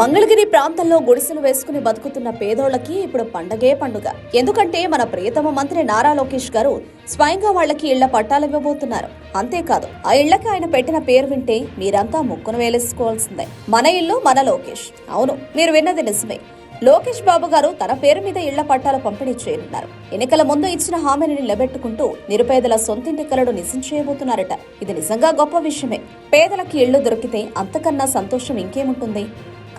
మంగళగిరి ప్రాంతంలో గుడిసెలు వేసుకుని బతుకుతున్న పేదోళ్ళకి ఇప్పుడు పండగే పండుగ. ఎందుకంటే మన ప్రియతమ మంత్రి నారా లోకేష్ గారు స్వయంగా వాళ్ళకి ఇళ్ళ పట్టాలు ఇవ్వబోతున్నారు. అంతేకాదు ఆ ఇళ్ళకి ఆయన పెట్టిన పేరు వింటే మీరంతా ముక్కును వేలేసుకోవాల్సిందే. మన ఇల్లు మన లోకేష్. అవును మీరు విన్నది నిజమే. లోకేష్ బాబు గారు తన పేరు మీద ఇళ్ళ పట్టాలు పంపిణీ చేయనున్నారు. ఎన్నికల ముందు ఇచ్చిన హామీని నిలబెట్టుకుంటూ నిరుపేదల సొంతింటి కలను నిజం చేయబోతున్నారట ఇది నిజంగా గొప్ప విషయమే. పేదలకి ఇళ్ళు దొరికితే అంతకన్నా సంతోషం ఇంకేముంటుంది?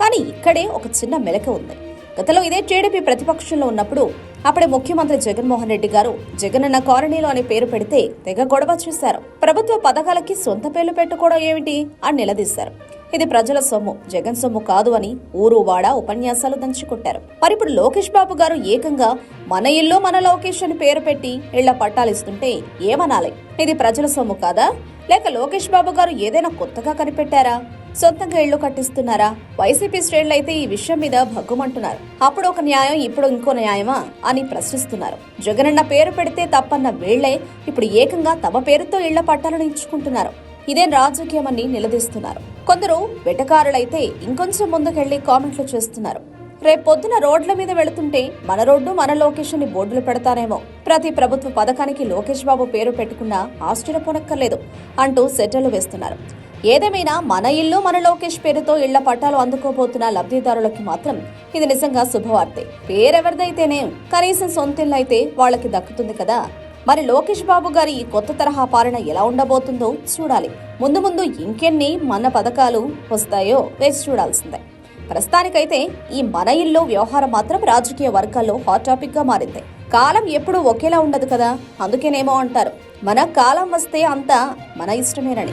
కానీ ఇక్కడే ఒక చిన్న మెలక ఉంది. గతంలో ఇదే టీడీపీ ప్రతిపక్షంలో ఉన్నప్పుడు అప్పుడే ముఖ్యమంత్రి జగన్మోహన్ రెడ్డి గారు జగనన్న కాలనీలో అనే పేరు పెడితే తెగ గొడవ చేశారు. ప్రభుత్వ పథకాలకి సొంత పేర్లు పెట్టుకోవడం ఏమిటి అని నిలదీశారు. ఇది ప్రజల సొమ్ము జగన్ సొమ్ము కాదు అని ఊరు వాడ ఉపన్యాసాలు దంచుకుంటారు మరి ఇప్పుడు లోకేష్ బాబు గారు ఏకంగా మన ఇల్లు మన లోకేష్ అని పేరు పెట్టి ఇళ్ళ పట్టాలిస్తుంటే ఏమనాలి? ఇది ప్రజల సొమ్ము కాదా? లేక లోకేష్ బాబు గారు ఏదైనా కొత్తగా కనిపెట్టారా? సొంతంగా ఇళ్ళు కట్టిస్తున్నారా? వైసీపీ శ్రేణులు అయితే ఈ విషయం మీద భగ్గుమంటున్నారు. అప్పుడు ఒక న్యాయం ఇప్పుడు ఇంకో న్యాయమా? అని ప్రశ్నిస్తున్నారు. జగనన్న పేరు పెడితే తప్పన్న వీళ్ళే ఇప్పుడు ఏకంగా తమ పేరుతో ఇళ్ళ పట్టాలను ఇచ్చుకుంటున్నారు. ఇదేం రాజకీయమని నిలదీస్తున్నారు. కొందరు వెటకారులైతే ఇంకొంచెం ముందుకెళ్ళి కామెంట్లు చేస్తున్నారు. రేపు పొద్దున రోడ్ల మీద వెళుతుంటే మన రోడ్డు మన లొకేషన్ని బోర్డులు పెడతారేమో. ప్రతి ప్రభుత్వ పథకానికి లోకేష్ బాబు పేరు పెట్టుకున్నా ఆశ్చర్యపోనక్కర్లేదు అంటూ సెటర్లు వేస్తున్నారు. ఏదేమైనా మన ఇల్లు మన లోకేష్ పేరుతో ఇళ్ళ పట్టాలు అందుకోబోతున్న లబ్ధిదారులకి మాత్రం ఇది నిజంగా శుభవార్తే. పేరెవరిదైతేనే కనీసం సొంతిల్లు అయితే వాళ్ళకి దక్కుతుంది కదా. మరి లోకేష్ బాబు గారి ఈ కొత్త తరహా పాలన ఎలా ఉండబోతుందో చూడాలి. ముందు ముందు ఇంకెన్ని మన పథకాలు వస్తాయో వేచి చూడాల్సిందే. ప్రస్తుతానికైతే ఈ మన ఇల్లు వ్యవహారం మాత్రం రాజకీయ వర్గాల్లో హాట్ టాపిక్గా మారింది. కాలం ఎప్పుడూ ఒకేలా ఉండదు కదా. అందుకేనేమో అంటారు. మన కాలం వస్తే అంతా మన ఇష్టమేనని.